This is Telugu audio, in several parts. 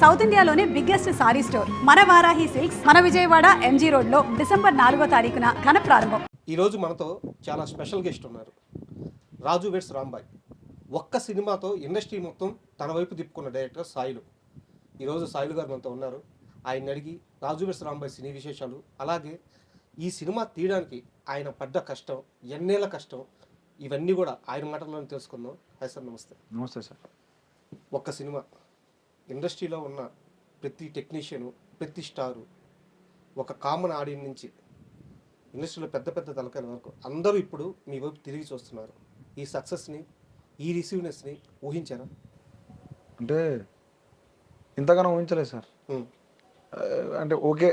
సౌత్ ఇండియాలోనే బిగ్గెస్ట్ సారీ స్టోర్. మన వారాహి సిల్క్స్ మన విజయవాడ ఎంజీ రోడ్లో డిసెంబర్ నాలుగో తారీఖున ఘన ప్రారంభం. ఈరోజు మనతో చాలా స్పెషల్ గెస్ట్ ఉన్నారు. రాజు వెట్స్ రాంబాయ్. ఒక్క సినిమాతో ఇండస్ట్రీ మొత్తం తన వైపు తిప్పుకున్న డైరెక్టర్ సాయిలు. ఈరోజు సాయిలు గారు మనతో ఉన్నారు. ఆయన అడిగి రాజు వెట్స్ రాంబాయ్ సినీ విశేషాలు అలాగే ఈ సినిమా తీయడానికి ఆయన పడ్డ కష్టం ఎన్నేళ్ళ కష్టం ఇవన్నీ కూడా ఆయన మాటల్లోనే తెలుసుకుందాం. హాయ్ సార్ నమస్తే. నమస్తే సార్. ఒక్క సినిమా. ఇండస్ట్రీలో ఉన్న ప్రతి టెక్నీషియను ప్రతి స్టారు ఒక కామన్ ఆడియన్స్ నుంచి ఇండస్ట్రీలో పెద్ద పెద్ద తలకాయల వరకు అందరూ ఇప్పుడు మీ వైపు తిరిగి చూస్తున్నారు. ఈ సక్సెస్ని ఈ రిసీవ్నెస్ని ఊహించారా? అంటే ఇంతగానో ఊహించలేదు సార్. అంటే ఓకే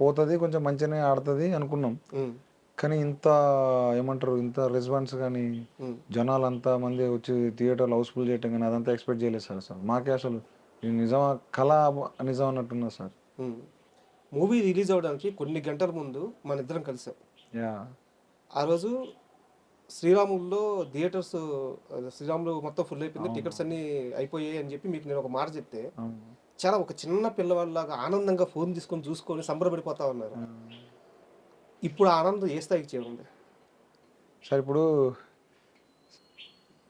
పోతుంది కొంచెం మంచిగానే ఆడుతుంది అనుకున్నాం. కానీ ఇంత ఏమంటారు ఇంత రెస్పాన్స్ కానీ జనాలు అంతా మంది వచ్చి థియేటర్లు హౌస్ఫుల్ చేయటం కానీ అదంతా ఎక్స్పెక్ట్ చేయలేదు సార్ అసలు. మాకే అసలు ఇది నిజమా? కళ నిజం అన్నట్టున్నది సార్. మూవీ రిలీజ్ అవ్వడానికి కొన్ని గంటల ముందు మన ఇద్దరం కలిసాం. యా. ఆ రోజు శ్రీరాముల్లో థియేటర్స్ శ్రీరాములు మొత్తం ఫుల్ అయిపోయింది టికెట్స్ అన్నీ అయిపోయాయి అని చెప్పి మీకు నేను ఒక మాట చెప్తే. చాలా ఒక చిన్న పిల్లవాళ్ళలాగా ఆనందంగా ఫోన్ తీసుకొని చూసుకొని సంబరపడిపోతా ఉన్నారు. ఇప్పుడు ఆనందం ఏ స్థాయికి చేరుంది సార్ ఇప్పుడు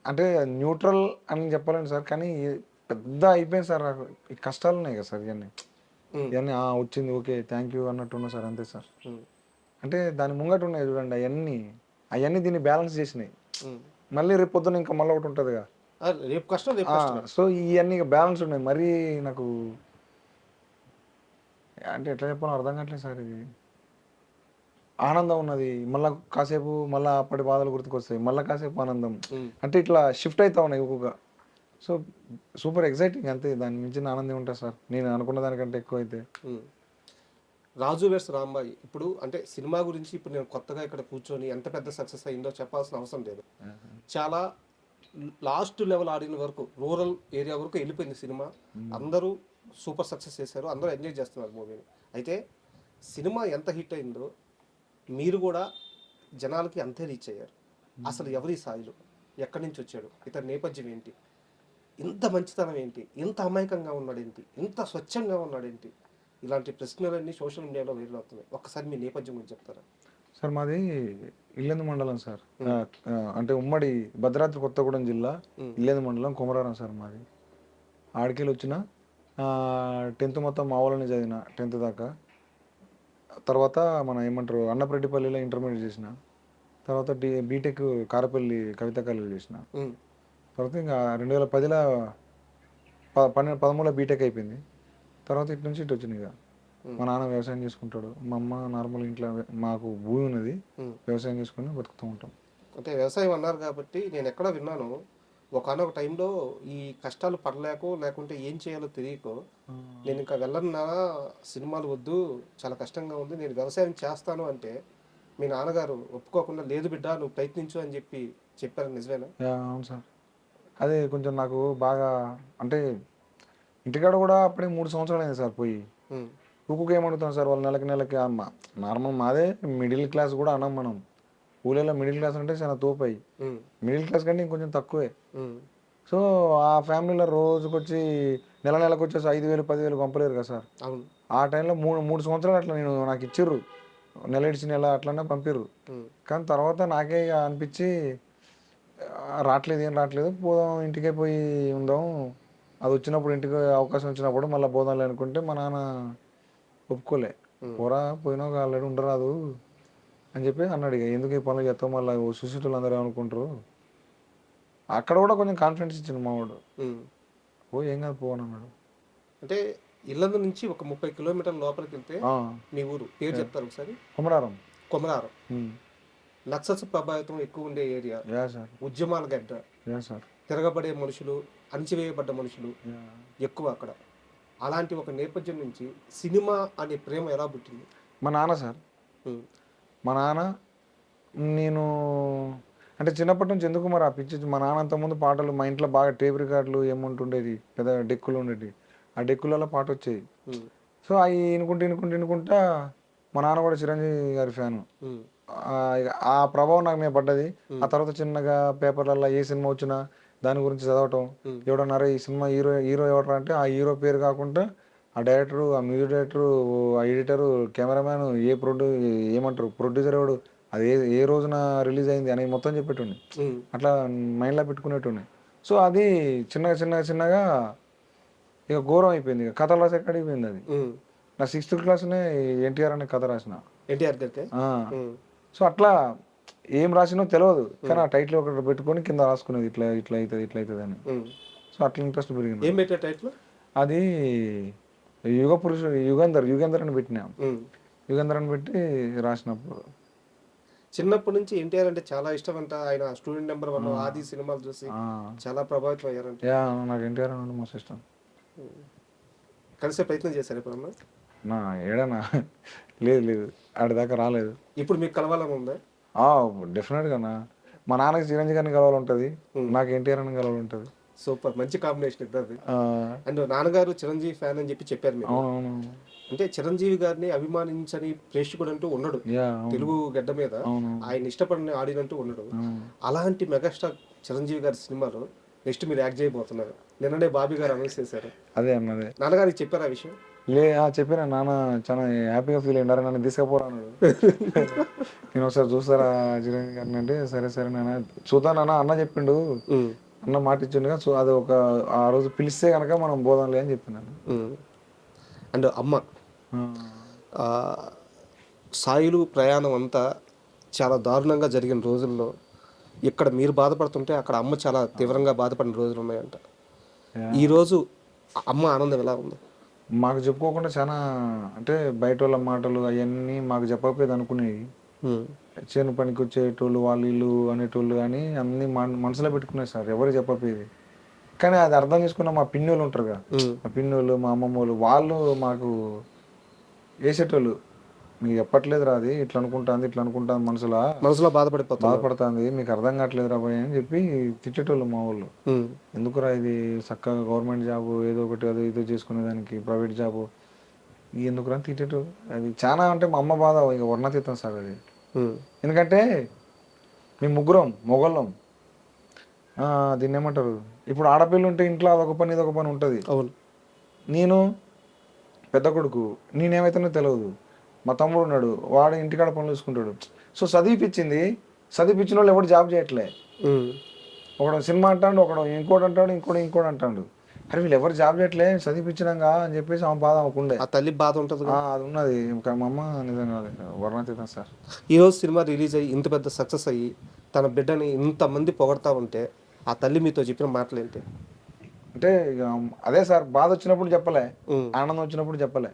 అంటే న్యూట్రల్ అని చెప్పలేను సార్ కానీ పెద్ద అయిపోయింది సార్ నాకు ఈ కష్టాలు ఉన్నాయి కదా సార్ ఇవన్నీ. ఇవన్నీ ఆ, వచ్చింది ఓకే థ్యాంక్ యూ అన్నట్టు ఉన్నా సార్ అంతే సార్. అంటే దాని ముంగట ఉన్నాయి చూడండి అవన్నీ అవన్నీ దీన్ని బ్యాలెన్స్ చేసినాయి. మళ్ళీ రేపు పొద్దున ఇంకా మళ్ళీ ఒకటి ఉంటుందిగా. రేపు కష్టం సో ఇవన్నీ బ్యాలెన్స్ ఉన్నాయి. మరీ నాకు అంటే ఎట్లా చెప్పాలో అర్థం కావట్లేదు సార్ ఇది. ఆనందం ఉన్నది. మళ్ళా కాసేపు మళ్ళా అప్పటి బాధలు గుర్తుకొస్తాయి. మళ్ళా కాసేపు ఆనందం. అంటే ఇట్లా షిఫ్ట్ అవుతా ఉన్నాయి ఒక్కొక్క సో సూపర్ ఎగ్జైటింగ్ అంతే. దాని మించిన ఆనందం ఉంటుంది సార్? నేను అనుకున్న దానికంటే ఎక్కువ అయితే. రాజు వెర్స్ రాంబాయి. ఇప్పుడు అంటే సినిమా గురించి ఇప్పుడు నేను కొత్తగా ఇక్కడ కూర్చొని ఎంత పెద్ద సక్సెస్ అయిందో చెప్పాల్సిన అవసరం లేదు. చాలా లాస్ట్ లెవెల్ ఆడిన వరకు రూరల్ ఏరియా వరకు వెళ్ళిపోయింది సినిమా. అందరూ సూపర్ సక్సెస్ చేశారు. అందరూ ఎంజాయ్ చేస్తున్నారు మూవీని. అయితే సినిమా ఎంత హిట్ అయిందో మీరు కూడా జనాలకి అంతే రీచ్ అయ్యారు. అసలు ఎవరి సాయిలు ఎక్కడి నుంచి వచ్చాడు? ఇతని నేపథ్యం ఏంటి? ఇంత మంచితనం ఏంటి? ఇంత అమాయకంగా ఉన్నాడేంటి? ఇంత స్వచ్ఛంగా ఉన్నాడేంటి? ఇలాంటి ప్రశ్నలన్నీ సోషల్ మీడియాలో వైరల్ అవుతున్నాయి. ఒక్కసారి మీ నేపథ్యం గురించి చెప్తారా? సార్ మాది ఇల్లెందు మండలం సార్. అంటే ఉమ్మడి భద్రాద్రి కొత్తగూడెం జిల్లా. ఇల్లెందు మండలం కుమరారం సార్ మాది. ఆడికెళ్ళి వచ్చిన టెన్త్ మొత్తం మా ఊళ్ళోనే చదివిన టెన్త్ దాకా. తర్వాత మన ఏమంటారు అన్నప్రెడ్డిపల్లిలో ఇంటర్మీడియట్ చేసిన. తర్వాత బీటెక్ కారపల్లి కవిత కాలేజ్ చేసిన. తర్వాత ఇంకా రెండు వేల పదిలో పన్నెండు పదమూడులో బీటెక్ అయిపోయింది. తర్వాత ఇటు నుంచి ఇటు వచ్చింది ఇక. మా నాన్న వ్యవసాయం చేసుకుంటాడు. మా అమ్మ నార్మల్ ఇంట్లో మాకు భూమి ఉన్నది. వ్యవసాయం చేసుకుని బతుకుతూ ఉంటాం. అంటే వ్యవసాయం అన్నారు కాబట్టి నేను ఎక్కడ విన్నాను. ఒకనొక టైంలో ఈ కష్టాలు పడలేకో లేకుంటే ఏం చేయాలో తెలియకో నేను ఇంకా వెళ్ళన్నా సినిమాలు వద్దు చాలా కష్టంగా ఉంది నేను వ్యవసాయం చేస్తాను అంటే మీ నాన్నగారు ఒప్పుకోకుండా లేదు బిడ్డ నువ్వు ప్రయత్నించు అని చెప్పి చెప్పారు నిజమేనా? అవును సార్. అదే కొంచెం నాకు బాగా అంటే ఇంటికాడ కూడా అప్పుడే మూడు సంవత్సరాలు అయింది సార్ పోయి. ఊకుకు ఏమడుగుతాం సార్ వాళ్ళు నెలకి నెలకి? అమ్మ నార్మల్ మాదే మిడిల్ క్లాస్ కూడా అన్నాం మనం. ఊళ్ళలో మిడిల్ క్లాస్ అంటే చాలా తోపాయి మిడిల్ క్లాస్ కంటే ఇంకొంచెం తక్కువే. సో ఆ ఫ్యామిలీలో రోజుకొచ్చి నెల నెలకు వచ్చేసి ఐదు వేలు పదివేలు పంపలేరు కదా సార్. ఆ టైంలో మూడు మూడు సంవత్సరాలు అట్లా నేను నాకు ఇచ్చిర్రు. నెల ఇడిచి నెల అట్లనే పంపిర్రు. కానీ తర్వాత నాకే అనిపించి "ఆ, రావట్లేదు ఏం రావట్లేదు పోదాం ఇంటికే పోయి ఉందాం. అది వచ్చినప్పుడు ఇంటికి అవకాశం వచ్చినప్పుడు మళ్ళీ పోదాంలే అనుకుంటే మా నాన్న ఒప్పుకోలే. పోరా పోయినాక ఆల్రెడీ ఉండరాదు అని చెప్పి అన్నాడు ఇక. ఎందుకు ఈ పనులు చేస్తావు? మళ్ళీ సుశీతులు అందరూ ఏమనుకుంటారు? అక్కడ కూడా కొంచెం కాన్ఫిడెన్స్ ఇచ్చిండు మావాడు. పో ఏం కాదు పో అని అన్నాడు. అంటే ఇల్లందు నుంచి ఒక ముప్పై కిలోమీటర్ల లోపలికి వెళ్తే "ఆ, మీ ఊరు పేరు చెప్తారు ఒకసారి? కొమరారం. కొమరారం. "ఉమ్, నక్సల్స్ ప్రభావితం ఎక్కువ ఉండే ఏరియా. ఉద్యమాల గడ్డ తిరగబడే మనుషులు అణచివేయబడ్డ మనుషులు ఎక్కువ అక్కడ. అలాంటి ఒక నేపథ్యం నుంచి సినిమా అనే ప్రేమ ఎలా పుట్టింది? మా నాన్న సార్. మా నాన్న నేను అంటే చిన్నప్పటి నుంచి ఎందుకు మరి ఆ పిచ్చి మా నాన్న అంతకుముందు పాటలు మా ఇంట్లో బాగా టేప్ రికార్డులు ఏముంటుండేది పెద్ద డెక్కులు ఉండేవి ఆ డెక్కులలో పాట వచ్చేది. సో అవి ఇనుకుంటూ ఇనుకుంటూ ఇనుకుంటా మా నాన్న కూడా చిరంజీవి గారి ఫ్యాను. ఆ ప్రభావం నాకు మీద పడ్డది. ఆ తర్వాత చిన్నగా పేపర్లలో ఏ సినిమా వచ్చినా దాని గురించి చదవటం. ఎవడన్నారా ఈ సినిమా హీరో హీరో ఎవరు అంటే ఆ హీరో పేరు కాకుండా ఆ డైరెక్టర్ ఆ మ్యూజిక్ డైరెక్టర్ ఆ ఎడిటర్ కెమెరామ్యాన్ ఏ ప్రొడ్యూ ఏమంటారు ప్రొడ్యూసర్ ఎవడు అది ఏ ఏ రోజున రిలీజ్ అయింది అని మొత్తం చెప్పేటండి అట్లా మైండ్లో పెట్టుకునేటండి సో అది చిన్నగా చిన్నగా చిన్నగా ఇక ఘోరం అయిపోయింది. ఇక కథ రాసి ఎక్కడికి పోయింది అది. నా సిక్స్త్ క్లాస్నే ఎన్టీఆర్ అనే కథ రాసిన. ఎన్టీఆర్ గారికి? సో అట్లా ఏం రాసినో తెలియదు కానీ ఆ టైటిల్ ఒకటి పెట్టుకొని కింద రాసుకునేది ఇట్లా ఇట్లా అవుతుంది ఇట్లా అవుతుంది అని. సో అట్లా ఇంట్రెస్ట్ పెరిగింది. ఏం పెట్టే టైటిల్? అది యుగ పురుషుడు యుగంధర్ యుగంధర్ అని పెట్టినా. యుగంధర్ అని పెట్టి రాసినప్పుడు. చిన్నప్పటి నుంచి ఎన్టీఆర్ అంటే చాలా ఇష్టం అంట. ఆయన స్టూడెంట్ నెంబర్ వన్ ఆది సినిమాలు చూసి చాలా ప్రభావితం అయ్యారంట. యా నాకు ఎన్టీఆర్ అంటే మస్తు ఇష్టం. కలిసే ప్రయత్నం చేశారు ఎప్పుడన్నా? నా ఏడనా లేదు లేదు. ఆడిదాకా రాలేదు. ఇప్పుడు మీకు కలవాలని ఉందా? డెఫినెట్గా నా మా నాన్నకి చిరంజీవి గారిని కలవాలంటుంది. నాకు ఎన్టీఆర్ అని కలవాలంటుంది. సూపర్. మంచి కాంబినేషన్ ఇద్దరిది ఆ, అండ్ నాన్నగారు చిరంజీవి ఫ్యాన్ అని చెప్పి చెప్పారు మీరు. అంటే చిరంజీవి గారిని అభిమానించని ప్రేక్షకుడు అంటూ ఉండడు. తెలుగు గడ్డ మీద ఆయన ఇష్టపడిన ఆడినంటూ ఉండడు. అలాంటి మెగాస్టార్ చిరంజీవి గారి సినిమాలో నెక్స్ట్ మీరు యాక్ట్ చేయబోతున్నారు. నిన్ననే బాబీ గారు అనౌన్స్ చేశారు. అదే అన్నదే. నాన్నగారికి చెప్పారు ఆ విషయం? లే ఆ, చెప్పిన నాన్న చాలా హ్యాపీగా ఫీల్ అయ్యారు. నన్ను తీసుకుపోరాను నేను ఒకసారి చూస్తారా చిరంజీవి గారిని అంటే సరే సరే నాన్న. చూద్దాం నాన్న అన్న చెప్పిండు. అన్న మాట ఇచ్చిండుగా సో అది ఒక ఆ రోజు పిలిస్తే కనుక మనం పోదాంలే అని చెప్పినాను అండ్ అమ్మ సాయిలు ప్రయాణం అంతా చాలా దారుణంగా జరిగిన రోజుల్లో ఇక్కడ మీరు బాధపడుతుంటే అక్కడ అమ్మ చాలా తీవ్రంగా బాధపడిన రోజులు ఉన్నాయంట. ఈరోజు అమ్మ ఆనందం ఎలా ఉంది? మాకు చెప్పుకోకుండా చాలా అంటే బయట వాళ్ళ మాటలు అవన్నీ మాకు చెప్పకపోయేది అనుకునేవి చేను పనికి వచ్చేటోళ్ళు వాళ్ళు వీళ్ళు అనేటోళ్ళు కానీ అన్ని మన- మనసులో పెట్టుకునేది సార్ ఎవరు చెప్పకపోయేది. కానీ అది అర్థం చేసుకున్న మా పిన్నోళ్ళు ఉంటారుగా. మా పిన్నోళ్ళు మా అమ్మమ్మ వాళ్ళు వాళ్ళు మాకు వేసేటోళ్ళు. మీకు చెప్పట్లేదు అది. ఇట్లా అనుకుంటాంది ఇట్లా అనుకుంటాంది మనసులో. మనసులో బాధపడిపోతున్నా బాధపడుతుంది. మీకు అర్థం కావట్లేదు రా అని చెప్పి తిట్టేటోళ్ళు మా వాళ్ళు. ఎందుకురా ఇది చక్కగా గవర్నమెంట్ జాబ్ ఏదో ఒకటి అది ఏదో చేసుకునేదానికి ప్రైవేట్ జాబ్? ఎందుకురా అని తిట్టేటోళ్ళు. అది చాలా అంటే మా అమ్మ బాధ ఇక వర్ణతీతం సార్ అది. ఎందుకంటే మేము ముగ్గురం మొగళ్ళం. దీన్ని ఏమంటారు? ఇప్పుడు ఆడపిల్ల ఉంటే ఇంట్లో అదొక పని ఇదొక పని ఉంటుంది. అవును. నేను పెద్ద కొడుకు నేనేమైతేనో తెలియదు మా తమ్ముడు ఉన్నాడు వాడు ఇంటికాడ పనులు చూసుకుంటాడు. సో చదివిపించింది చదివిపించిన వాళ్ళు ఎవడు జాబ్ చేయట్లే. ఒకడు సినిమా అంటాడు ఒకడు ఇంకోటి అంటాడు ఇంకోటి ఇంకోటి అంటాడు. అరే వీళ్ళు ఎవరు జాబ్ చేయట్లే చదివిపించినాగా అని చెప్పేసి ఆమె బాధ ఆమెకుండే ఆ తల్లి బాధ ఉంటుంది అది ఉన్నది. ఇంకా మా అమ్మ నిజంగా వర్ణతీతం సార్. ఈరోజు సినిమా రిలీజ్ అయ్యి ఇంత పెద్ద సక్సెస్ అయ్యి తన బిడ్డని ఇంతమంది పొగడతా ఉంటే ఆ తల్లి మీతో చెప్పిన మాటలు ఏంటి? అంటే అదే సార్ బాధ వచ్చినప్పుడు చెప్పలే. ఆనందం వచ్చినప్పుడు చెప్పలే.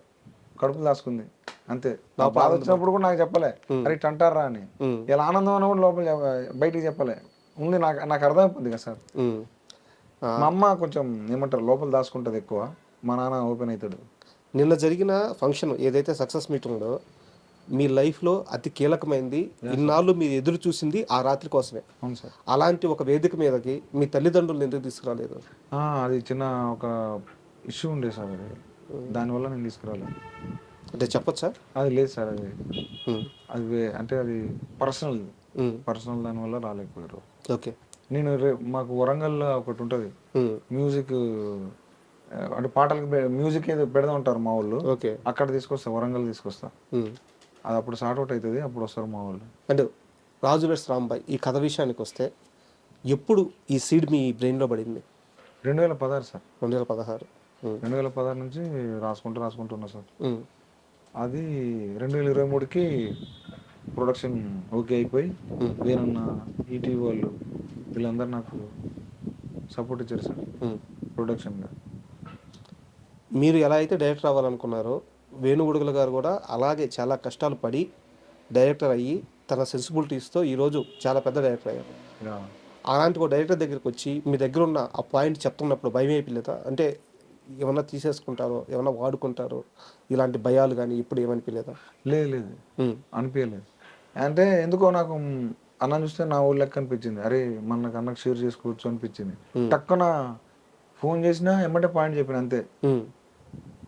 కడుపు దాసుకుంది అంతే. బాధ వచ్చినప్పుడు కూడా నాకు చెప్పలే. అరే అంటారా అని. ఇలా ఆనందం అని కూడా లోపల బయటికి చెప్పలే. ఉంది నాకు నాకు అర్థమైపోద్ది కదా సార్. మా అమ్మ కొంచెం ఏమంటారు లోపల దాచుకుంటది ఎక్కువ. మా నాన్న ఓపెన్ అవుతాడు నిన్న జరిగిన ఫంక్షన్ ఏదైతే సక్సెస్ మీట్ ఉందో మీ లైఫ్లో అతి కీలకమైంది. ఇన్నాళ్ళు మీరు ఎదురు చూసింది ఆ రాత్రి కోసమే. అవును సార్ అలాంటి ఒక వేదిక మీదకి మీ తల్లిదండ్రులు ఎందుకు తీసుకురాలేదు? అది చిన్న ఒక ఇష్యూ ఉండే సార్ అది. దానివల్ల నేను తీసుకురాలేదు అంటే చెప్పొచ్చా అది లేదు సార్ అది. అది అంటే అది పర్సనల్. పర్సనల్ దానివల్ల రాలేకపోయారు. ఓకే. నేను మాకు వరంగల్లో ఒకటి ఉంటుంది. మ్యూజిక్ అంటే పాటలకు మ్యూజిక్ ఏదో పెడదా ఉంటారు మా వాళ్ళు. ఓకే. అక్కడ తీసుకొస్తా వరంగల్ తీసుకొస్తా. అది అప్పుడు సార్ట్ అవుట్ అవుతుంది అప్పుడు వస్తారు మా వాళ్ళు. అండ్ రాజు వెడ్స్ రాంబాయ్ ఈ కథ విషయానికి వస్తే ఎప్పుడు ఈ సీడ్ మీ బ్రెయిన్లో పడింది? రెండు వేల పదహారు సార్. రెండు వేల పదహారు. రెండు వేల పదహారు నుంచి రాసుకుంటూ రాసుకుంటున్నా సార్. ఉమ్. అది రెండు వేల ఇరవై మూడుకి ప్రొడక్షన్ ఓకే అయిపోయి వేరన్న ఈటీవీ వాళ్ళు వీళ్ళందరూ నాకు సపోర్ట్ ఇచ్చారు సార్. ప్రొడక్షన్గా మీరు ఎలా అయితే డైరెక్టర్ అవ్వాలనుకున్నారో వేణుగుడుగుల గారు కూడా అలాగే చాలా కష్టాలు పడి డైరెక్టర్ అయ్యి తన సెన్సిబిలిటీస్తో ఈరోజు చాలా పెద్ద డైరెక్టర్ అయ్యారు. అలాంటి ఒక డైరెక్టర్ దగ్గరికి వచ్చి మీ దగ్గర ఉన్న ఆ పాయింట్ చెప్తున్నప్పుడు భయం అయిపోలేదా అంటే ఏమన్నా తీసేసుకుంటారో ఏమన్నా వాడుకుంటారో ఇలాంటి భయాలు కానీ ఇప్పుడు ఏమనిపించలేదా లేదు లేదు. అనిపించలేదు అంటే ఎందుకో నాకు అన్న చూస్తే నా ఊళ్ళో లెక్క అనిపించింది. అరే మన అన్నకు షేర్ చేసుకోవచ్చు అనిపించింది. టక్కున ఫోన్ చేసినా ఎమ్మటే పాయింట్ చెప్పిన అంతే.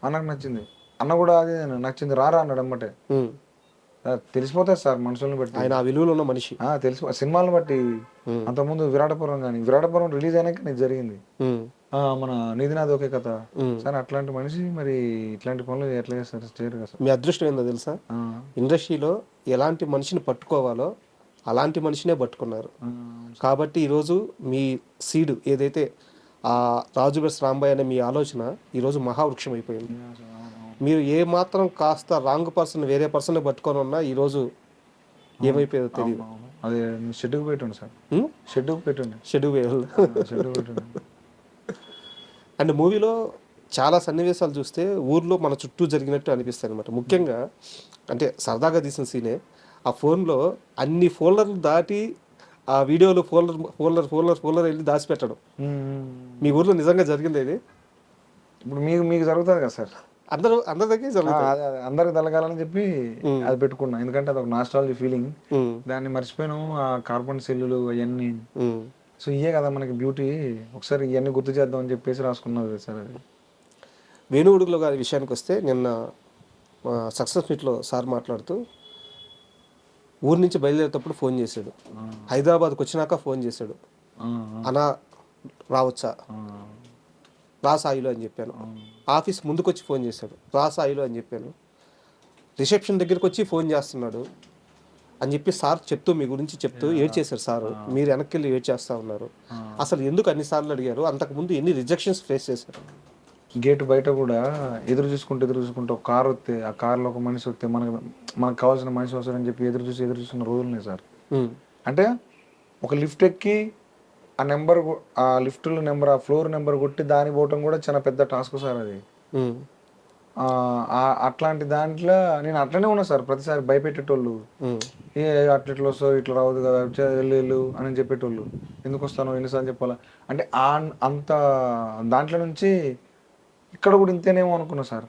అన్నకు నచ్చింది. అన్న కూడా అది నచ్చింది. రారా అన్నాడు ఎమ్మటే. ఉమ్. సార్ మనుషుల్ని బట్టి. ఆయన విలువలో ఉన్న మనిషి. ఆ, తెలిసి సినిమాలను బట్టి. అంతకుముందు విరాటపురం కానీ విరాటపురం రిలీజ్ అయినాక నీకు జరిగింది. మన నిధినాథ్ ఒకే కథ. సార్ అట్లాంటి మనిషి మరి ఇట్లాంటి పనులు ఎట్లా చేస్తారు? చేయరు కదా సార్. మీ అదృష్టం ఏందో తెలుసా? ఇండస్ట్రీలో ఎలాంటి మనిషిని పట్టుకోవాలో అలాంటి మనిషినే పట్టుకున్నారు. కాబట్టి ఈరోజు మీ సీడ్ ఏదైతే ఆ రాజు బెస్ రాంబాయ్ అనే మీ ఆలోచన ఈరోజు మహావృక్షం అయిపోయింది. మీరు ఏ మాత్రం కాస్త రాంగ్ పర్సన్ వేరే పర్సన్ పట్టుకొని ఉన్నా ఈరోజు ఏమైపోయేదో తెలియదు. అదే షెడ్కి పెట్టండి సార్? షెడ్కి పెట్టండి షెడ్యూల్ పెట్టండి అండ్ మూవీలో చాలా సన్నివేశాలు చూస్తే ఊర్లో మన చుట్టూ జరిగినట్టు అనిపిస్తాయి అనమాట ముఖ్యంగా అంటే సరదాగా తీసిన సీనే ఆ ఫోన్లో అన్ని ఫోల్డర్లు దాటి ఆ వీడియోలో ఫోల్డర్ ఫోల్డర్ ఫోల్డర్ ఫోల్డర్ వెళ్ళి దాచిపెట్టడం. మీ ఊర్లో నిజంగా జరిగింది ఇది? ఇప్పుడు మీకు మీకు జరుగుతుంది కదా సార్? అందరూ అందరి దగ్గర జరుగుతుంది. అదే అదే. అందరికి తలగాలని చెప్పి అది పెట్టుకున్నా. ఎందుకంటే అది ఒక నాస్టాలజీ ఫీలింగ్ దాన్ని మర్చిపోయినాము ఆ కార్బన్ సెల్లులు అవన్నీ. సో ఇయే కదా మనకి బ్యూటీ ఒకసారి ఇవన్నీ గుర్తు చేద్దాం అని చెప్పేసి రాసుకున్నది సార్ అది. వేణుగుడుగులో గారి విషయానికి వస్తే నిన్న సక్సెస్ మీట్లో సార్ మాట్లాడుతూ ఊరి నుంచి బయలుదేరేటప్పుడు ఫోన్ చేశాడు. హైదరాబాద్కి వచ్చినాక ఫోన్ చేశాడు. అనా రావచ్చా? రా సాయిలో అని చెప్పాను. ఆఫీస్ ముందుకు వచ్చి ఫోన్ చేశాడు. రా సాయిలో అని చెప్పాను. రిసెప్షన్ దగ్గరికి వచ్చి ఫోన్ చేస్తున్నాడు. అని చెప్పి సార్ చెప్తూ మీ గురించి చెప్తూ ఏడ్చేశారు సార్. మీరు వెనక్కి వెళ్ళి ఏడ్ చేస్తా ఉన్నారు. అసలు ఎందుకు అన్నిసార్లు అడిగారు? అంతకుముందు ఎన్ని రిజెక్షన్స్ ఫేస్ చేశారు? గేట్ బయట కూడా ఎదురు చూసుకుంటూ ఎదురు చూసుకుంటూ ఒక కార్ వస్తే ఆ కార్లో ఒక మనిషి వస్తే మనకు మనకు కావాల్సిన మనిషి వస్తారని చెప్పి ఎదురు చూసి ఎదురు చూసిన రోజులు ఉన్నాయి సార్. ఉమ్, అంటే ఒక లిఫ్ట్ ఎక్కి ఆ నెంబర్ ఆ లిఫ్ట్లో నెంబర్ ఆ ఫ్లోర్ నెంబర్ కొట్టి దాని పోవటం కూడా చాలా పెద్ద టాస్క్ సార్ అది. ఆ- అట్లాంటి దాంట్లో నేను అట్లనే ఉన్నా సార్ ప్రతిసారి భయపెట్టేటోళ్ళు. ఏ అట్లా ఇట్లా వస్తావు ఇట్లా రావద్దు కదా వెళ్ళు వెళ్ళు అని చెప్పేటోళ్ళు. ఎందుకు వస్తాను ఎన్నిసార్లు చెప్పాలా? అంటే ఆ అంత దాంట్లో నుంచి ఇక్కడ కూడా ఇంతేనేమో అనుకున్నా సార్.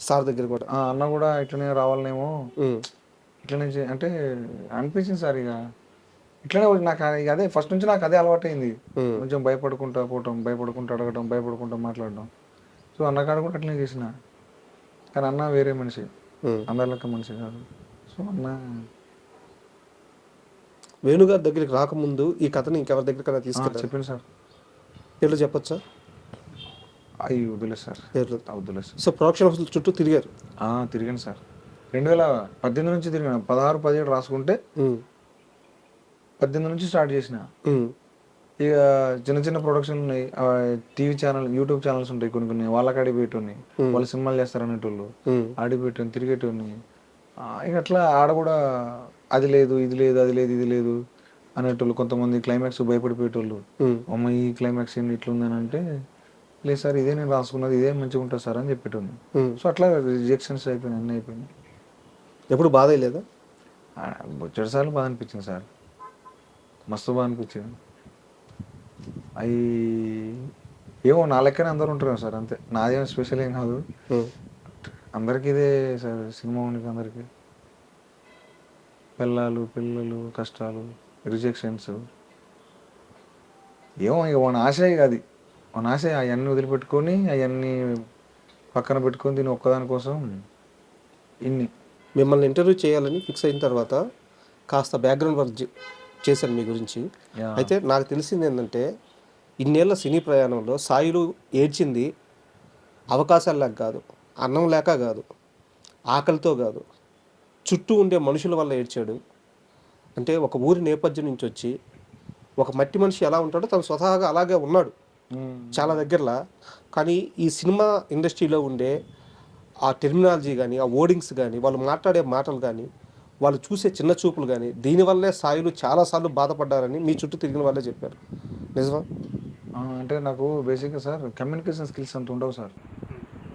సార్ దగ్గర కూడా. అన్న కూడా ఇట్లనే రావాలనేమో. ఇట్లనే అంటే అనిపించింది సార్ ఇక. ఇట్లనే నాకు అది- ఇక అదే ఫస్ట్ నుంచి నాకు అదే అలవాటైంది. కొంచెం భయపడుకుంటా పోవటం భయపడుకుంటా అడగటం భయపడుకుంటా మాట్లాడడం. సో అన్నకాడ కూడా అట్లనే చేసిన. కానీ అన్న వేరే మనిషి. ఉమ్. అందరి లెక్క మనిషి కాదు. సో అన్న వేణుగారి దగ్గరికి రాకముందు ఈ కథని ఇంకెవరి దగ్గరికైనా ఆ, తీసుకెళ్ళారు చెప్పింది సార్. పేర్లు చెప్పొచ్చా? అయ్యి వదిలేదు సార్. పేర్లు. వదిలేదు సార్. సో ప్రొడక్షన్ చుట్టూ తిరిగారు? ఆ, తిరిగాను సార్. రెండు వేల పద్దెనిమిది నుంచి తిరిగాను పదహారు పదిహేడు రాసుకుంటే పద్దెనిమిది నుంచి స్టార్ట్ చేసిన. ఇక చిన్న చిన్న ప్రొడక్షన్ ఉన్నాయి. టీవీ ఛానల్ యూట్యూబ్ ఛానల్స్ ఉంటాయి కొన్ని కొన్ని. వాళ్ళకి అడిగిపెట్టుని వాళ్ళు సినిమాలు చేస్తారు అనేటోళ్ళు ఉమ్, ఆడిపెట్టుని తిరిగేటోని ఇక అట్లా ఆడ కూడా అది లేదు ఇది లేదు అది లేదు ఇది లేదు అనేటోళ్ళు కొంతమంది క్లైమాక్స్ భయపడిపోయేటోళ్ళు. అమ్మ ఈ క్లైమాక్స్ ఏంటి ఇట్లుందని అంటే లేదు సార్ ఇదే నేను రాసుకున్నది ఇదే మంచిగా ఉంటుంది సార్ అని చెప్పేటోని ఉమ్. సో అట్లా రిజెక్షన్స్ అయిపోయినాయి అన్నీ అయిపోయినాయి. ఎప్పుడు బాధ లేదా సార్లు బాగా అనిపించింది సార్. మస్తు బాగా అనిపించింది. అవి ఏమో నా లెక్కనే అందరు ఉంటారు సార్ అంతే. నాదేం స్పెషల్ ఏం కాదు. అందరికీ ఇదే సార్ సినిమా ఉంది అందరికీ. పిల్లలు పిల్లలు కష్టాలు రిజెక్షన్స్. ఏమో ఇక మన ఆశ అది. మన ఆశ అవన్నీ వదిలిపెట్టుకొని అవన్నీ పక్కన పెట్టుకొని దీని ఒక్కదాని కోసం ఇన్ని. మిమ్మల్ని ఇంటర్వ్యూ చేయాలని ఫిక్స్ అయిన తర్వాత కాస్త బ్యాక్గ్రౌండ్ వర్క్ చేశాను మీ గురించి. అయితే నాకు తెలిసింది ఏంటంటే ఇన్నేళ్ళ సినీ ప్రయాణంలో సాయిలు ఏడ్చింది అవకాశాలు లేక కాదు అన్నం లేక కాదు ఆకలితో కాదు చుట్టూ ఉండే మనుషుల వల్ల ఏడ్చాడు. అంటే ఒక ఊరి నేపథ్యం నుంచి వచ్చి ఒక మట్టి మనిషి ఎలా ఉంటాడో తను స్వతహాగా అలాగే ఉన్నాడు చాలా దగ్గరలా. కానీ ఈ సినిమా ఇండస్ట్రీలో ఉండే ఆ టెర్మినాలజీ కానీ ఆ ఓడింగ్స్ కానీ వాళ్ళు మాట్లాడే మాటలు కానీ వాళ్ళు చూసే చిన్న చూపులు కానీ దీనివల్లే సాయిలు చాలాసార్లు బాధపడ్డారని మీ చుట్టూ తిరిగిన వాళ్ళే చెప్పారు. నిజమా? అంటే నాకు బేసిక్గా సార్ కమ్యూనికేషన్ స్కిల్స్ అంత ఉండవు సార్.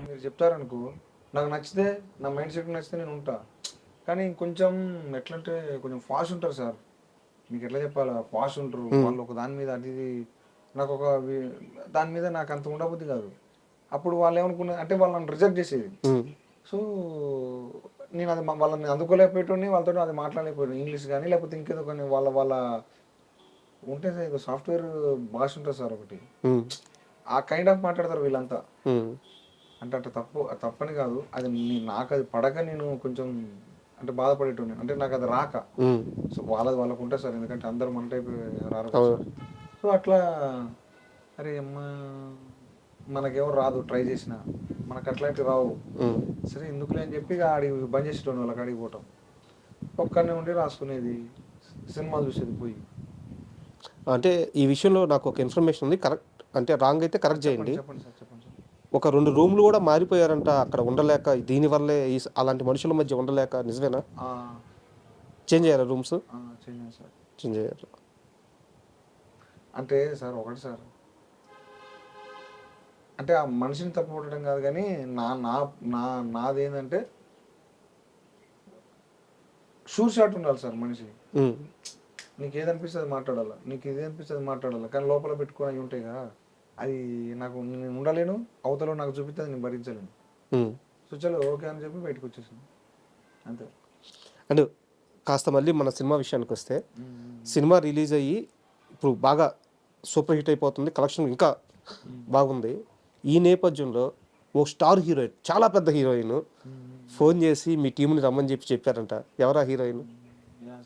మీరు చెప్తారనుకో నాకు నచ్చితే నా మైండ్ సెట్ నచ్చితే నేను ఉంటా. కానీ కొంచెం ఎట్లంటే కొంచెం ఫాస్ట్ ఉంటారు సార్. మీకు ఎట్లా చెప్పాలా? ఫాస్ట్ ఉంటారు. వాళ్ళు ఒక దాని మీద అది నాకు ఒక దాని మీద నాకు అంత ఉండబుద్ధి కాదు. అప్పుడు వాళ్ళు ఏమనుకున్నా అంటే వాళ్ళని రిజెక్ట్ చేసేది. సో నేను అది వాళ్ళని అందుకోలేకపోయేటోని వాళ్ళతో అది మాట్లాడలేకపోయాను ఇంగ్లీష్ కానీ లేకపోతే ఇంకేదో కానీ వాళ్ళ వాళ్ళ ఉంటే సార్ సాఫ్ట్వేర్ భాష ఉంటుంది సార్ ఒకటి. ఆ కైండ్ ఆఫ్ మాట్లాడతారు వీళ్ళంతా. అంటే అట్లా తప్పు తప్పని కాదు. అది నాకు అది పడక నేను కొంచెం అంటే బాధపడేటోని అంటే నాకు అది రాక. సో వాళ్ళది వాళ్ళకు ఉంటుంది సార్ ఎందుకంటే అందరూ మన టైప్ రారు. సో అట్లా అరే అమ్మ. మనకేమో రాదు ట్రై చేసిన. మనకు అట్లాంటివి రావు. సరే ఎందుకులే అని చెప్పి ఆడికి బంద్ చేసేటోని వాళ్ళకి ఆడికి పోవటం. ఒక్కనే ఉండి రాసుకునేది సినిమా చూసేది పోయి. అంటే ఈ విషయంలో నాకు ఒక ఇన్ఫర్మేషన్ ఉంది. కరెక్ట్ అంటే రాంగ్ అయితే కరెక్ట్ చేయండి. చెప్పండి సార్ చెప్పండి ఒక రెండు రూమ్లు కూడా మారిపోయారంట. అక్కడ ఉండలేక దీనివల్లే ఈ అలాంటి మనుషుల మధ్య ఉండలేక నిజమేనా? చేంజ్ అయ్యారా రూమ్స్? చేంజ్ అయ్యారు. అంటే సార్ ఒకటి సార్. అంటే ఆ మనిషిని తప్పు పట్టడం కాదు కానీ నా నా నా నాది ఏంటంటే షూర్ షాట్ ఉండాలి సార్ మనిషి. నీకు ఏది అనిపిస్తే అది మాట్లాడాలి? నీకు ఇది అనిపిస్తే అది మాట్లాడాలి? కానీ లోపల పెట్టుకొని అవి ఉంటాయి కదా. అది నాకు నేను ఉండలేను అవతల నాకు చూపిస్తే అది నేను భరించలేను. సో చలో ఓకే అని చెప్పి బయటకు వచ్చేసాను. అంతే. అండ్ కాస్త మళ్ళీ మన సినిమా విషయానికి వస్తే సినిమా రిలీజ్ అయ్యి ఇప్పుడు బాగా సూపర్ హిట్ అయిపోతుంది కలెక్షన్ ఇంకా బాగుంది. ఈ నేపథ్యంలో ఓ స్టార్ హీరోయిన్ చాలా పెద్ద హీరోయిన్ ఫోన్ చేసి మీ టీంని రమ్మని చెప్పి చెప్పారంట. ఎవరా heroine?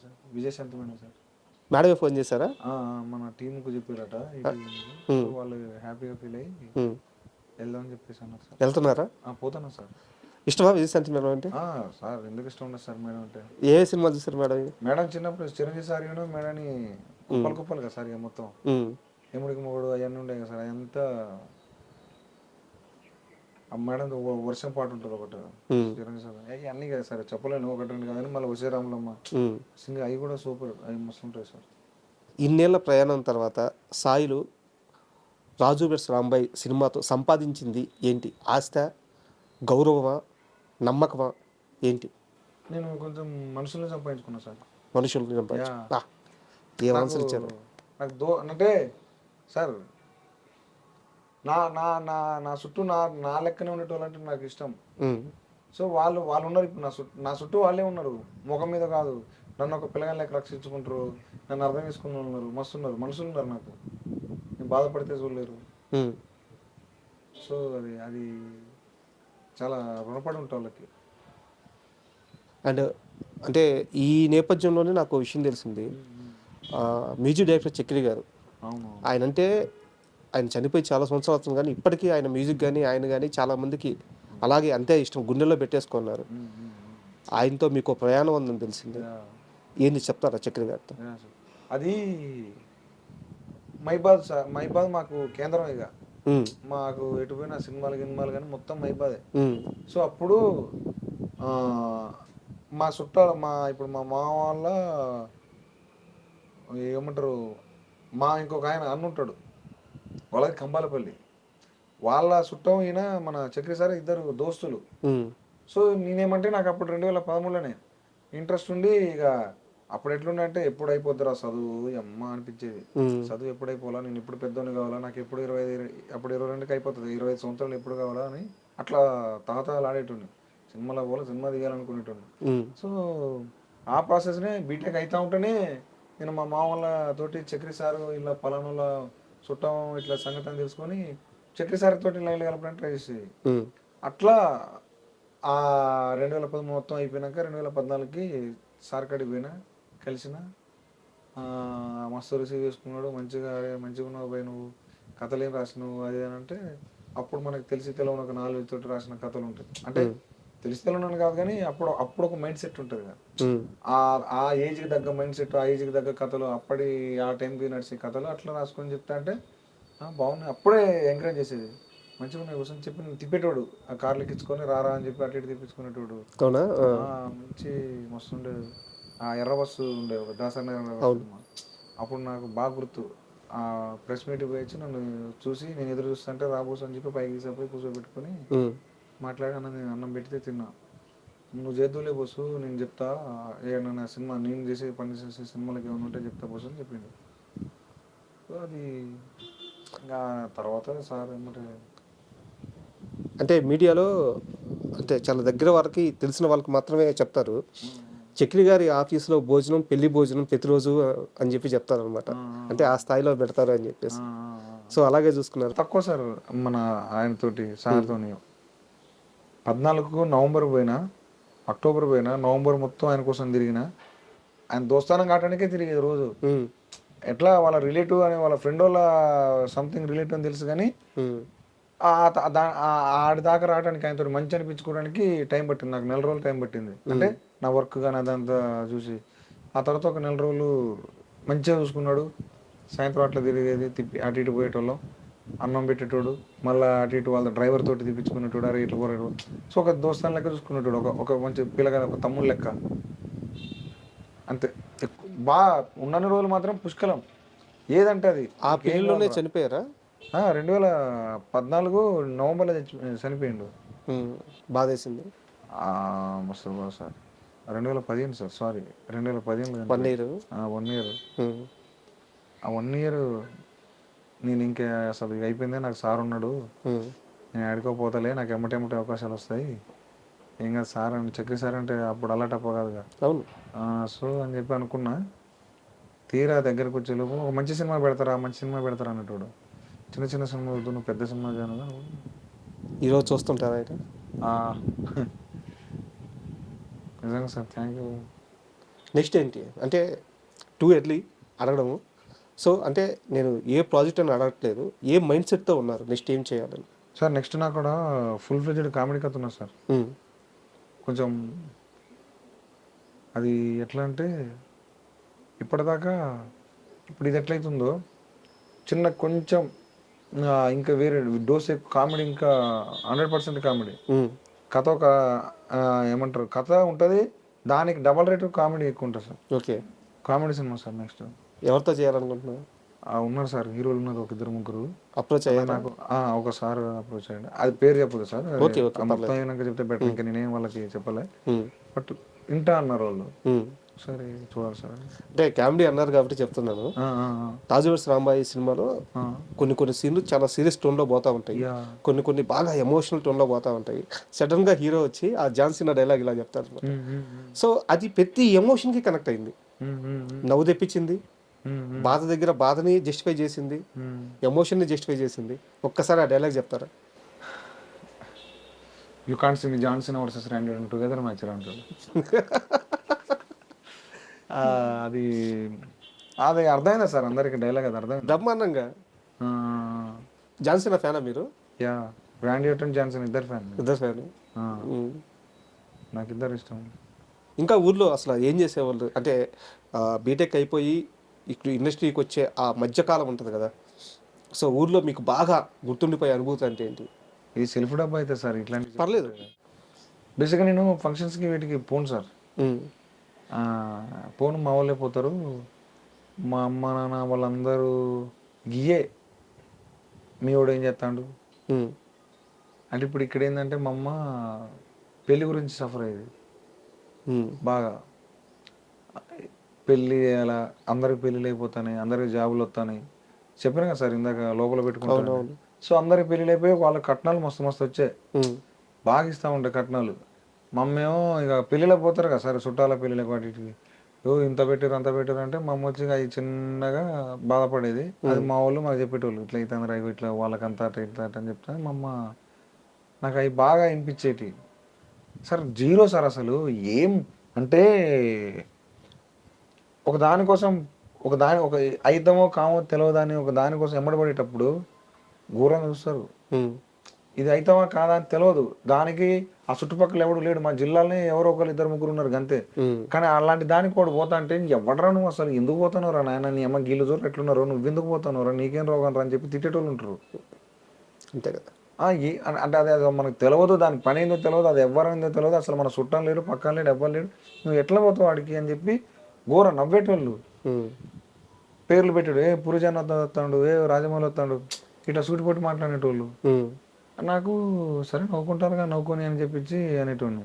Sir Vijayashanti madam sir? మేడమే phone చేశారా? మన టీంకు చెప్పారట. వాళ్ళు హ్యాపీగా ఫీల్ అయ్యి. వెళ్దామని చెప్పేసి అన్నారు సార్. వెళ్తున్నారా? పోతాను సార్. ఇష్టమా విజయశాంతి మేడం అంటే? సార్ ఎందుకు ఇష్టం ఉండదు సార్ మేడం అంటే? ఏ సినిమా చూసారు మేడం? మేడం చిన్నప్పుడు చిరంజీవి సార్ మేడంని కుప్పలు కుప్పలు కదా సార్ ఇక మొత్తం. ఎముడికి మొగుడు అవన్నీ ఉండే కదా సార్. అదంతా ఆ మేడం వర్షం పాట ఉంటుంది ఒకటి. చిరంజీవి అన్నీ కదా సార్ చెప్పలేను ఒకటి రెండు కానీ మళ్ళీ వచ్చే రాములమ్మ ఉమ్. సింగ్ అవి కూడా సూపర్ అవి మస్తు ఉంటాయి సార్. ఇన్నేళ్ళ ప్రయాణం తర్వాత సాయిలు రాజు బెర్స్ రాంబాయ్ సినిమాతో సంపాదించింది ఏంటి? ఆస్థ గౌరవమా నమ్మకమా ఏంటి? నేను కొంచెం మనుషుల్ని సంపాదించుకున్నా సార్. మనుషుల్ని సంపాదించు ఏం ఆన్సర్ ఇచ్చారు? నాకు దో అంటే సార్ నా నా నా నా చుట్టూ నా నా లెక్కనే ఉండేటోళ్ళంటే నాకు ఇష్టం. సో వాళ్ళు వాళ్ళు ఉన్నారు ఇప్పుడు నా చుట్టూ నా చుట్టూ వాళ్ళే ఉన్నారు. ముఖం మీద కాదు. నన్ను ఒక పిల్లగాని లెక్క రక్షించుకుంటారు. నన్ను అర్థం చేసుకున్న ఉన్నారు. మస్తు ఉన్నారు. మనుషులు ఉన్నారు నాకు. నేను బాధపడితే చూడలేరు. సో అది అది చాలా రుణపడి ఉంటా వాళ్ళకి అండ్ అంటే ఈ నేపథ్యంలోనే నాకు విషయం తెలిసింది. మ్యూజిక్ డైరెక్టర్ చక్రి గారు. ఆయన అంటే ఆయన చనిపోయి చాలా సంవత్సరాలు అవుతుంది కానీ ఇప్పటికీ ఆయన మ్యూజిక్ కానీ ఆయన కానీ చాలా మందికి అలాగే అంతే ఇష్టం గుండెల్లో పెట్టేసుకున్నారు. ఆయనతో మీకు ప్రయాణం ఉందని తెలిసింది. ఏంది చెప్తారా చక్రి గారితో. అది మైబాద్ సార్ మైబాద్ మాకు కేంద్రం ఇక. మాకు ఎటు పోయినా సినిమాలు గినిమాలు కానీ మొత్తం మైబాదే. సో అప్పుడు మా చుట్టాలు మా ఇప్పుడు మా మామ వాళ్ళ ఏమంటారు మా ఇంకొక ఆయన అన్న ఉంటాడు వాళ్ళది కంబాలపల్లి. వాళ్ళ చుట్టం ఈయన మన చక్రి సార్ ఇద్దరు దోస్తులు. సో నేనేమంటే నాకు అప్పుడు రెండు వేల పదమూడులోనే ఇంట్రెస్ట్ ఉండి ఇక అప్పుడు ఎట్లుండే అంటే ఎప్పుడు అయిపోద్దిరా చదువు అమ్మ అనిపించేది. చదువు ఎప్పుడు అయిపోవాలా? నేను ఎప్పుడు పెద్దోని కావాలా? నాకు ఎప్పుడు ఇరవై ఐదు అప్పుడు ఇరవై రెండుకి అయిపోతుంది. ఇరవై ఐదు సంవత్సరాలు ఎప్పుడు కావాలా అని అట్లా తాతాలు ఆడేటోని సినిమాలో పోలా సినిమా దిగాలనుకునేటోని ఉమ్. సో ఆ ప్రాసెస్నే బీటెక్ అవుతా ఉంటేనే నేను మా మామ వాళ్ళ తోటి చక్రి సారు ఇలా పలానాల చుట్టం ఇట్లా సంగతి అని తెలుసుకొని చక్రి సార్ తోటి లైన్లు కలపడానికి ట్రై చేసేది. ఉమ్. అట్లా ఆ రెండు వేల పదమూడు మొత్తం అయిపోయినాక రెండు వేల పద్నాలుగుకి సార్ కాడికి పోయినా కలిసిన ఆ, మస్తు రిసీవ్ చేసుకున్నాడు మంచిగా మంచిగా ఉన్నావు పోయి నువ్వు కథలు ఏం రాసినావు అది అని అంటే అప్పుడు మనకు తెలిసి తెలవని ఒక నాలుగు తోటి రాసిన కథలు ఉంటాయి. అంటే తెలిసి తెలవని కాదు కానీ అప్పుడు అప్పుడు ఒక మైండ్ సెట్ ఉంటుంది కదా. ఆ ఆ ఏజ్కి తగ్గ మైండ్ సెట్ ఆ ఏజ్కి తగ్గ కథలు అప్పటి ఆ టైంకి నడిచే కథలు అట్లా రాసుకొని చెప్తా అంటే "ఆ, బాగున్నాయి. అప్పుడే ఎంకరేజ్ చేసేది. మంచిగా ఉన్నాయి. కూర్చొని చెప్పి నేను తిప్పేటోడు. ఆ కార్లు ఎక్కించుకొని రారా అని చెప్పి అటు ఇటు తిప్పించుకునేటోడు. మంచి మస్తు ఉండేది. ఆ ఎర్ర బస్సు ఉండే ఒక దాసరి అప్పుడు నాకు బాగా గుర్తు. ఆ ప్రెస్ మీట్ పోయి వచ్చి నన్ను చూసి నేను ఎదురు చూస్తుంటే రాబోసు అని చెప్పి పైకి తీసుకుపోయి కూర్చోబెట్టుకొని ఉమ్. మాట్లాడి అన్న నేను అన్నం పెడితే తిన్నా. నువ్వు చేద్దులే బస్సు నేను చెప్తా ఏమన్నా సినిమా నేను చేసే పని చేసే సినిమాలకి ఏమైనా ఉంటే చెప్తా బస్సు అని చెప్పిండు. సో అది ఇంకా తర్వాత సార్ ఏమంటే అంటే మీడియాలో అంటే చాలా దగ్గర వారికి తెలిసిన వాళ్ళకి మాత్రమే చెప్తారు. చక్రి గారి ఆఫీస్లో భోజనం పెళ్ళి భోజనం ప్రతిరోజు అని చెప్పి చెప్తారు అనమాట అంటే ఆ స్థాయిలో పెడతారు అని చెప్పేసి. సో అలాగే చూసుకున్నారు. తక్కువ సార్ మన ఆయనతోటి సార్తోని. పద్నాలుగు నవంబర్ పోయినా అక్టోబర్ పోయినా నవంబర్ మొత్తం ఆయన కోసం తిరిగిన ఆయన దోస్తానం కావడానికే తిరిగేది రోజు. ఎట్లా వాళ్ళ రిలేటివ్ అని వాళ్ళ ఫ్రెండ్ వాళ్ళ సంథింగ్ రిలేటివ్ అని తెలుసు కానీ ఆడి దాకా రావడానికి ఆయనతో మంచి అనిపించుకోవడానికి టైం పట్టింది. నాకు నెల రోజులు టైం పట్టింది. అంటే నా వర్క్ కానీ అదంతా చూసి ఆ తర్వాత ఒక నెల రోజులు మంచిగా చూసుకున్నాడు. సాయంత్రం అట్లా తిరిగేది తిప్పి అటు ఇటు పోయేటోళ్ళం. అన్నం పెట్టేటోడు మళ్ళీ అటు ఇటు వాళ్ళ డ్రైవర్ తోటి తిప్పించుకునేటోడు అరే ఇట్లా పోరేటోడు సో ఒక దోస్తాన్ లెక్క చూసుకునేటోడు ఒక ఒక మంచి పిల్లగా ఒక తమ్ముడు లెక్క. అంతే. బాగా ఉన్నన్ని రోజులు మాత్రం పుష్కలం. ఏదంటే అది. ఆ పెళ్ళిలోనే చనిపోయారా? రెండు వేల పద్నాలుగు నవంబర్లో చనిపోయిండు. బాధేసింది? మస్తు బాగా సార్. రెండు వేల పదిహేను సార్ సారీ. రెండు వేల పదిహేను వన్ ఇయర్? One year. ఆ వన్ ఇయర్ నేను ఇంకా అసలు ఇక అయిపోయిందే నాకు సార్ ఉన్నాడు. నేను ఆడుకోపోతలే నాకు ఎమ్మటెమ్మటి అవకాశాలు వస్తాయి. ఏం కాదు సార్ అని చక్రి సార్ అంటే అప్పుడు అలా టప్ప కాదుగా అవును. సో అని చెప్పి అనుకున్నా. తీరా దగ్గరకు వచ్చే లోపు ఒక మంచి సినిమా పెడతారా మంచి సినిమా పెడతారా అన్నట్టు చిన్న చిన్న సినిమా వద్దు నువ్వు పెద్ద సినిమా చేయను ఈరోజు చూస్తుంటారా ఆ, నిజంగా సార్ థ్యాంక్ యూ నెక్స్ట్ ఏంటి? అంటే టూ ఎర్లీ అడగడము. సో అంటే నేను ఏ ప్రాజెక్ట్ అని అడగట్లేదు ఏ మైండ్ సెట్తో ఉన్నారు నెక్స్ట్ ఏం చేయాలని? సార్ నెక్స్ట్ నాకు కూడా ఫుల్ ఫ్లెజ్డ్ కామెడీ కథ ఉన్నా సార్. కొంచెం అది ఎట్లా అంటే ఇప్పటిదాకా ఇప్పుడు ఇది ఎట్లయితుందో చిన్న కొంచెం ఇంకా వేరే డోస్ ఎక్కువ కామెడీ ఇంకా హండ్రెడ్ పర్సెంట్ కామెడీ. కథ ఒక ఏమంటారు కథ ఉంటుంది దానికి డబల్ రేట్ కామెడీ ఎక్కువ ఉంటుంది sir. Okay. Comedy cinema sir next. ఎవరితో చేయాలనుకుంటున్నారు? ఉన్నారు సార్. హీరోలు ఉన్నారు. ఒక ఇద్దరు ముగ్గురు. అప్రోచ్ అయ్యారా? నాకు ఒక సార్ అప్రోచ్ అయ్యండి. అది పేరు చెప్పదు సార్. మొత్తం అయినాక చెప్తే బెటర్ ఇంకా నేనేం వాళ్ళకి చెప్పలే. బట్ వింటా అన్నారు వాళ్ళు. ఉమ్. సరే చూడాలి సార్. అంటే కామెడీ అన్నారు కాబట్టి చెప్తున్నాను. రాజువర్స్ రాంబాయి సినిమాలో. కొన్ని కొన్ని సీన్లు చాలా సీరియస్ టోన్లో పోతా ఉంటాయి. కొన్ని కొన్ని బాగా ఎమోషనల్ టోన్లో పోతా ఉంటాయి. సడన్గా హీరో వచ్చి ఆ జాన్సీన డైలాగ్ ఇలా చెప్తారు. సో అది ప్రతి ఎమోషన్కి కనెక్ట్ అయింది. నవ్వు తెప్పించింది. బాధ దగ్గర బాధని జస్టిఫై చేసింది ఉమ్. ఎమోషన్ని జస్టిఫై చేసింది. ఒక్కసారి ఆ డైలాగ్ చెప్తారా? You can't see me Johnson versus Randy together match అంటాడు అది అది అర్థమైందా సార్ అందరికి? డైలాగ్ అది అర్థమైంది? బ్రహ్మాండంగా. జాన్సీన ఫ్యానా మీరు? యా అటన్ జాన్సన్ ఇద్దరు ఫ్యాన్. ఇద్దరు ఫ్యాన్. నాకు ఇద్దరు ఇష్టం. ఇంకా ఊర్లో అసలు ఏం చేసేవాళ్ళు? అంటే బీటెక్ అయిపోయి ఇప్పుడు ఇండస్ట్రీకి వచ్చే ఆ మధ్యకాలం ఉంటుంది కదా. సో ఊర్లో మీకు బాగా గుర్తుండిపోయే అనుభూతి అంటే ఏంటి? ఇది సెల్ఫ్ డబ్బా అయితే సార్ ఇట్లాంటి పర్లేదు. బేసిక్గా నేను ఫంక్షన్స్కి వీటికి పోను సార్. పోను మా వాళ్ళే పోతారు. మా అమ్మ నాన్న వాళ్ళందరూ గియే మీ వాడు ఏం చేస్తాడు? అంటే ఇప్పుడు ఇక్కడ ఏంటంటే మా అమ్మ పెళ్ళి గురించి సఫర్ అయ్యేది. బాగా. పెళ్ళి చేయాలా అందరికి పెళ్ళిళ్ళు అయిపోతాయి అందరికి జాబులు వస్తాయి చెప్పినా కదా సార్ ఇందాక లోపల పెట్టుకుంటాను. సో అందరికి పెళ్ళిళ్ళు అయిపోయి వాళ్ళ కట్నాలు మస్తు మస్తు వచ్చాయి. బాగా ఇస్తూ ఉంటాయి కట్నాలు. మా అమ్మ ఏమో ఇక పెళ్ళిళ్ళకి పోతారు కదా సరే చుట్టాల పెళ్ళిళ్ళకి వాటికి ఓ ఇంత పెట్టారు అంత పెట్టారు అంటే మా అమ్మ వచ్చి అవి చిన్నగా బాధపడేది. అది మా వాళ్ళు మాకు చెప్పేటోళ్ళు ఇట్లా ఇతను రైపు ఇట్లా వాళ్ళకి అంత అట ఇట్లా అట అని చెప్తే. మా అమ్మ నాకు అవి బాగా వినిపించేటి సార్ జీరో సార్ అసలు ఏం అంటే ఒక దానికోసం ఒక దాని ఒక అయితమో కామో తెలియదని ఒక దానికోసం ఎమ్మడబడేటప్పుడు ఘోరంగా చూస్తారు. ఇది అయితమా కాదా అని తెలియదు దానికి ఆ చుట్టుపక్కల ఎవడు లేడు. మా జిల్లాలోనే ఎవరో ఒకరు ఇద్దరు ముగ్గురు ఉన్నారు ఉమ్, కానీ అలాంటి దానికి కూడా పోతా అంటే ఎవడరా నువ్వు అసలు? ఎందుకు పోతున్నావురా నాయన? నీ అమ్మ గీళ్ళు చూరు ఎట్లున్నారు. నువ్వు ఎందుకు పోతున్నావురా నీకేం రోగం రా అని చెప్పి తిట్టేటోళ్ళు ఉంటారు. అంతే కదా. అంటే అదే అది మనకు తెలియదు దాని పని ఏందో తెలియదు అది ఎవరైందో తెలియదు అసలు మన చుట్టం లేడు పక్కన లేడు ఎవ్వరు లేడు. నువ్వు ఎట్లా పోతావు వాడికి అని చెప్పి ఘోర నవ్వేటోళ్ళు. పేర్లు పెట్టాడు. ఏ పురుజాన్ వస్తాడు ఏ రాజమౌళి వస్తాడు ఇట్లా సూటిపోటి మాట్లాడేటోళ్ళు. నాకు సరే నవ్వుకుంటారుగా నవ్వుకొని అని చెప్పించి అనేటోడిని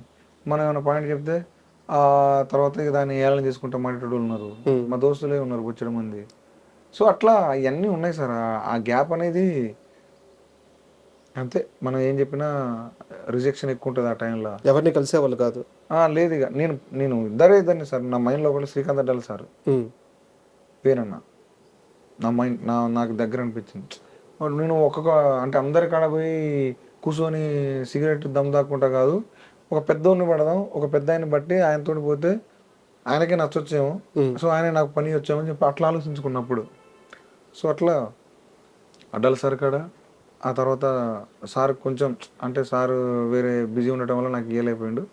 మనం ఏమైనా పాయింట్ చెప్తే ఆ తర్వాత దాన్ని ఏళ్ళని చేసుకుంటా మాట్లాడేటోళ్ళు ఉన్నారు. మా దోస్తులే ఉన్నారు వచ్చడం మంది. సో అట్లా ఇవన్నీ ఉన్నాయి సార్. ఆ గ్యాప్ అనేది అంతే. మనం ఏం చెప్పినా రిజెక్షన్ ఎక్కువ ఉంటుంది ఆ టైంలో. ఎవరిని కలిసేవాళ్ళు కాదు. లేదు ఇక. నేను నేను ఇద్దరే ఇద్దరిని సార్. నా మైండ్లో ఒకటి శ్రీకాంత్ అడ్డాలి సార్. పేరన్న. నా మైండ్ నా నాకు దగ్గర అనిపించింది. నేను ఒక్కొక్క అంటే అందరి కాడ పోయి కూర్చొని సిగరెట్ దమ్ దాక్కుంటా కాదు. ఒక పెద్దోడిని పడదాం ఒక పెద్ద ఆయన బట్టి ఆయనతో పోతే ఆయనకే నచ్చొచ్చేమో. సో ఆయన నాకు పని వచ్చామని చెప్పి అట్లా ఆలోచించుకున్నప్పుడు. సో అట్లా అడ్డాల సార్ కాడ ఆ తర్వాత సార్ కొంచెం అంటే సారు వేరే బిజీ ఉండటం వల్ల నాకు ఇవ్వలేకపోయిండు